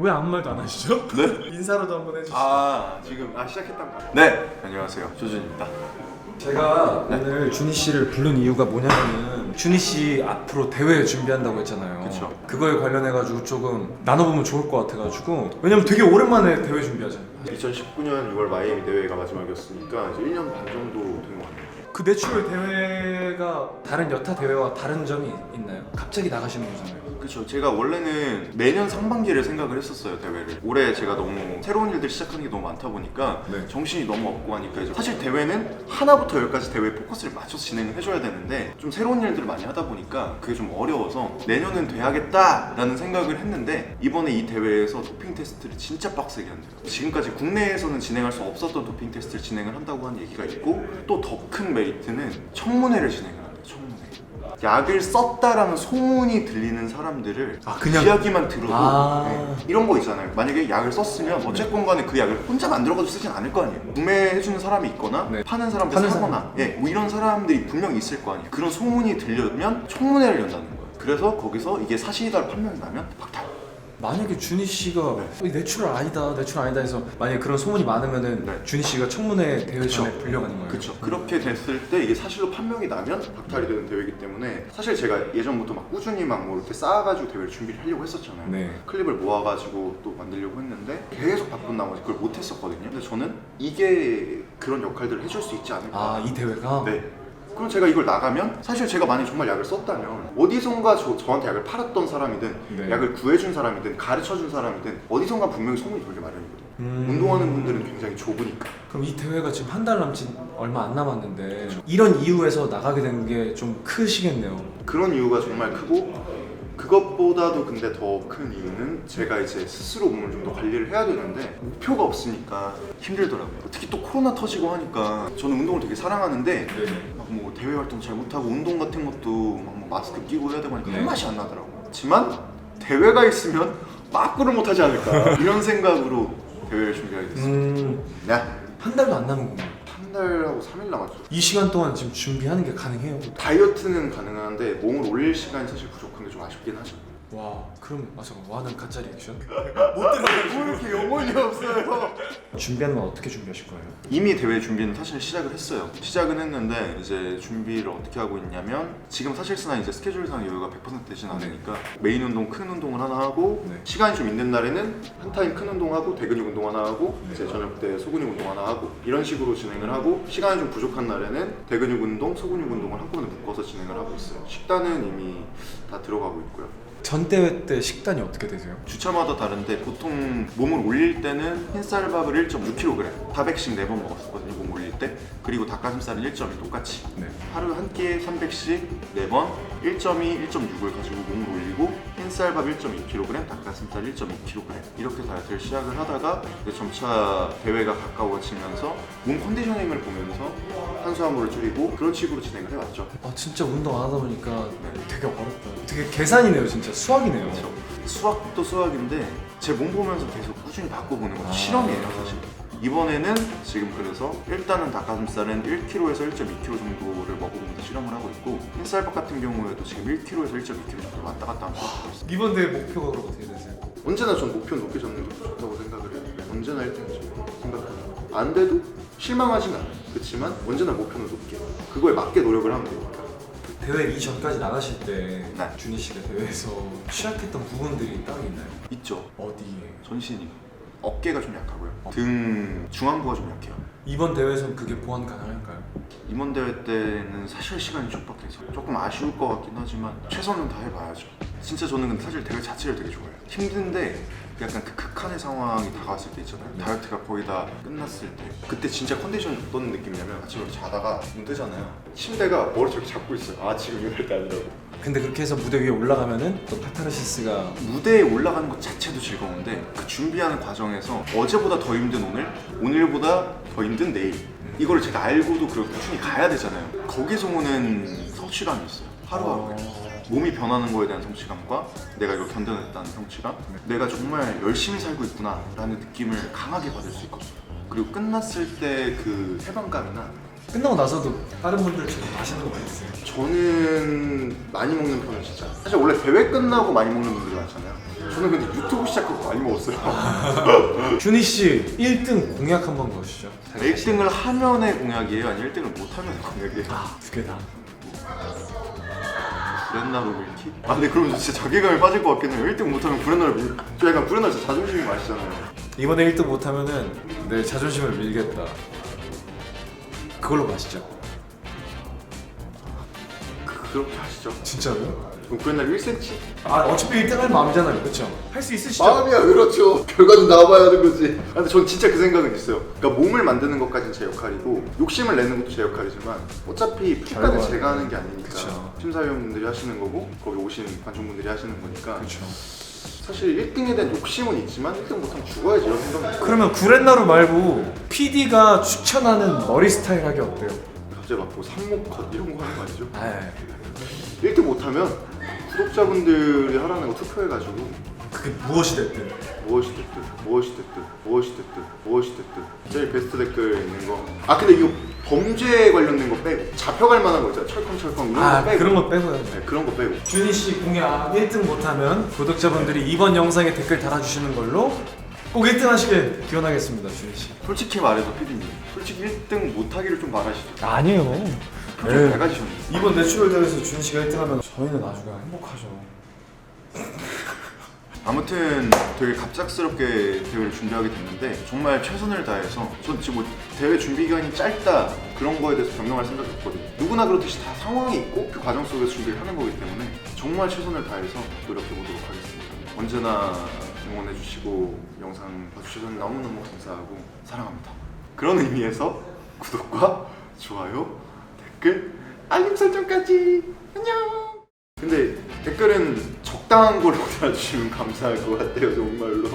왜 아무 말도 안 하시죠? 네? 인사로도 한번 해주시죠. 아 지금 아 시작했단가? 네 안녕하세요 조준입니다. 제가 오늘 준희 씨를 부른 이유가 뭐냐면은 준희 씨 앞으로 대회 준비한다고 했잖아요. 그쵸. 그거에 관련해 가지고 조금 나눠보면 좋을 것 같아 가지고 왜냐면 되게 오랜만에 대회 준비하잖아요. 2019년 6월 마이애미 대회가 마지막이었으니까 이제 1년 반 정도 된 것 같아요. 그 내추럴 대회가 다른 여타 대회와 다른 점이 있나요? 갑자기 나가시는 거잖아요. 그렇죠. 제가 원래는 내년 상반기를 생각을 했었어요 대회를. 올해 제가 너무 새로운 일들 시작하는 게 너무 많다 보니까 네. 정신이 너무 없고 하니까 이제 사실 대회는 하나부터 열까지 대회 포커스를 맞춰서 진행을 해줘야 되는데 좀 새로운 일들을 많이 하다 보니까 그게 좀 어려워서 내년은 돼야겠다라는 생각을 했는데 이번에 이 대회에서 도핑 테스트를 진짜 빡세게 한대요. 지금까지 국내에서는 진행할 수 없었던 도핑 테스트를 진행을 한다고 하는 얘기가 있고 또 더 큰 메리 트는 청문회를 진행을 한대요. 청문회. 약을 썼다라는 소문이 들리는 사람들을 아, 그냥- 이야기만 들어도 아. 네. 이런 거 있잖아요. 만약에 약을 썼으면 어쨌건 간에 그 약을 혼자 만들어가지고 쓰진 않을 거 아니에요. 구매해주는 사람이 있거나 네. 파는 사람들 파는 사거나 사람. 예, 뭐 이런 사람들이 분명히 있을 거 아니에요. 그런 소문이 들려면 청문회를 연다는 거예요. 그래서 거기서 이게 사실이다 판명이 나면 박탈. 만약에 준희 씨가 네. 어, 이 내추럴 아니다, 내추럴 아니다 해서 만약에 그런 소문이 많으면은 네. 준희 씨가 청문회 대회 그쵸. 전에 불려가는 거예요. 그렇죠. 그렇게 됐을 때 이게 사실로 판명이 나면 박탈이 되는 대회이기 때문에 사실 제가 예전부터 막 꾸준히 막뭐 이렇게 쌓아가지고 대회를 준비를 하려고 했었잖아요. 네. 클립을 모아가지고 또 만들려고 했는데 계속 바쁜 나머지 그걸 못했었거든요. 근데 저는 이게 그런 역할들을 해줄 수 있지 않을까. 아, 이 대회가 네. 그럼 제가 이걸 나가면 사실 제가 만약 정말 약을 썼다면 어디선가 저, 저한테 약을 팔았던 사람이든 네. 약을 구해준 사람이든 가르쳐준 사람이든 어디선가 분명히 소문이 돌게 마련이거든요. 음. 운동하는 분들은 굉장히 좁으니까. 그럼 이 대회가 지금 한 달 남짓 얼마 안 남았는데 이런 이유에서 나가게 된 게 좀 크시겠네요. 그런 이유가 정말 크고 그것보다도 근데 더 큰 이유는 제가 이제 스스로 몸을 좀 더 관리를 해야 되는데 목표가 없으니까 힘들더라고요. 특히 또 코로나 터지고 하니까 저는 운동을 되게 사랑하는데 네. 막 뭐 대회 활동 잘 못하고 운동 같은 것도 막뭐 마스크 끼고 해야 되고 하니까 네. 할 맛이 안 나더라고요. 하지만 대회가 있으면 빠꾸를 못하지 않을까 이런 생각으로 대회를 준비하게 됐어요. 음, 네. 한 달도 안 남은구나. 한 달하고 3일 남았죠. 이 시간 동안 지금 준비하는 게 가능해요? 다이어트는 가능한데 몸을 올릴 시간이 사실 부족한 게 좀 아쉽긴 하죠. 와, 그럼 아 잠깐, 와는 가짜 리액션? 왜 이렇게 영혼이 없어요? 준비하는 건 어떻게 준비하실 거예요? 이미 대회 준비는 사실 시작을 했어요. 시작은 했는데 이제 준비를 어떻게 하고 있냐면 지금 사실상 이제 스케줄상 여유가 100% 되진 않으니까 메인 운동 큰 운동을 하나 하고 네. 시간이 좀 있는 날에는 한 타임 큰 운동하고 대근육 운동 하나 하고 이제 저녁 때 소근육 운동 하나 하고 이런 식으로 진행을 하고 시간이 좀 부족한 날에는 대근육 운동, 소근육 운동을 한꺼번에 묶어서 진행을 하고 있어요. 식단은 이미 다 들어가고 있고요. 전 대회 때 식단이 어떻게 되세요? 주차마다 다른데 보통 몸을 올릴 때는 흰쌀밥을 1.6kg 400씩 4번 먹었었거든요 몸 올릴 때 그리고 닭가슴살은 1.2 똑같이 네. 하루 한 끼에 300씩 4번 1.2, 1.6을 가지고 몸을 올리고 흰쌀밥 1.2kg, 닭가슴살 1.2kg 이렇게 다이어트를 시작을 하다가 점차 대회가 가까워지면서 몸 컨디셔닝을 보면서 탄수화물을 줄이고 그런 식으로 진행을 해왔죠 아 진짜 운동 안 하다 보니까 되게 어렵다. 되게 계산이네요, 진짜 수학이네요. 그렇죠. 수학도 수학인데 제 몸 보면서 계속 꾸준히 바꿔보는 것도 아. 실험이에요 사실 이번에는 지금 그래서 일단은 닭가슴살은 1kg에서 1.2kg 정도를 먹어보면서 실험을 하고 있고 흰쌀밥 같은 경우에도 지금 1kg에서 1.2kg 정도 왔다 갔다 하면서 먹고 있어요 이번 대회 목표가 그럼 어떻게 되세요? 언제나 전 목표는 높게 잡는 게 좋다고 생각을 해요 언제나 1등이죠 생각합니다 안 돼도 실망하진 않아요 그렇지만 언제나 목표는 높게 그거에 맞게 노력을 하면 되니까 대회 이전까지 나가실 때 네. 준희 씨가 대회에서 취약했던 부분들이 따로 있나요? 있죠 어디에? 전신이 어깨가 좀 약하고요 등 중앙부가 좀 약해요 이번 대회에서는 그게 보완 가능할까요? 이번 대회 때는 사실 시간이 촉박해서 조금 아쉬울 것 같긴 하지만 최선은 다해봐야죠. 진짜 저는 근데 사실 대회 자체를 되게 좋아해요. 힘든데 약간 그 극한의 상황이 다가왔을 때 있잖아요. 다이어트가 거의 다 끝났을 때 그때 진짜 컨디션이 어떤 느낌이냐면 아침에 자다가 눈 뜨잖아요. 침대가 머리 저렇게 잡고 있어요. 아 지금 이럴 때 아니라고. 근데 그렇게 해서 무대 위에 올라가면은 또 카타르시스가 무대에 올라가는 것 자체도 즐거운데 그 준비하는 과정에서 어제보다 더 힘든 오늘, 오늘보다 더 힘든 내일 이거를 제가 알고도 그걸 꾸준히 가야 되잖아요. 거기서 오는 성취감이 있어요. 하루하루에. 몸이 변하는 거에 대한 성취감과 내가 이걸 견뎌냈다는 성취감 내가 정말 열심히 살고 있구나 라는 느낌을 강하게 받을 수 있거든요 그리고 끝났을 때 그 해방감이나 끝나고 나서도 다른 분들처럼 맛있는 거 많이 드세요? 저는 많이 먹는 편은 진짜 사실 원래 대회 끝나고 많이 먹는 분들이 많잖아요 저는 근데 유튜브 시작하고 많이 먹었어요 준희 씨 1등 공약 한번 거시죠. 1등을 하면의 공약이에요? 아니면 1등을 못하면의 공약이에요? 두 개 다. 브랜나로 밀키? 아 근데 그러면 저 진짜 자괴감에 빠질 것 같긴 해요 1등 못하면 브랜나로 저 약간 브랜나 진짜 자존심이 많으시잖아요 이번에 1등 못하면은 내 자존심을 밀겠다. 그걸로 마시죠. 그- 그렇게 하시죠 진짜로요? 그럼 브랜나 1cm? 아 어차피 1등 할 마음이잖아요, 그렇죠? 할 수 있으시죠? 마음이야 그렇죠 결과는 나와봐야 하는 거지 아, 근데 전 진짜 그 생각은 있어요 그러니까 몸을 만드는 것까지는 제 역할이고 욕심을 내는 것도 제 역할이지만 어차피 평가는 결과는- 제가 하는 게 아니니까 그쵸. 심사위원분들이 하시는 거고 거기 오신 관중분들이 하시는 거니까 그렇죠. 사실 1등에 대한 욕심은 있지만 1등 못하면 죽어야지 이런 생각이 그러면 구렛나루 말고 PD가 추천하는 머리 스타일 하기 어때요? 갑자기 막뭐 상목 컷 이런 거 하는 거 아니죠? 아, 1등 못하면 구독자분들이 하라는 거 투표해가지고. 그게 무엇이 됐든. 무엇이 됐든 무엇이 됐든 무엇이 됐든 무엇이 됐든. 제일 베스트 댓글 있는 거 아 근데 이거 범죄 관련된 거 빼고 잡혀갈 만한 거 있잖아. 철컹철컹 이런 아 거 빼고. 그런 거 빼고요. 네, 그런 거 빼고. 준희 씨 공약 1등 못하면 구독자분들이 이번 영상에 댓글 달아주시는 걸로 꼭 1등 하시길 기원하겠습니다, 준희 씨. 솔직히 말해서 피디님 솔직히 1등 못하기를 좀 바라시죠? 아니에요. 표정 밝아지셨네 이번 내추럴 대회에서 준희 씨가 1등하면 저희는 아주 행복하죠. 아무튼 되게 갑작스럽게 대회를 준비하게 됐는데 정말 최선을 다해서 전 지금 뭐 대회 준비 기간이 짧다 그런 거에 대해서 변명할 생각이 없거든요. 누구나 그렇듯이 다 상황이 있고 그 과정 속에서 준비를 하는 거기 때문에 정말 최선을 다해서 노력해 보도록 하겠습니다. 언제나 응원해 주시고 영상 봐주셔서 너무너무 감사하고 사랑합니다. 그런 의미에서 구독과 좋아요 댓글 알림 설정까지. 안녕. 근데 댓글은 적당한 걸로 달아주시면 감사할 것 같아요 정말로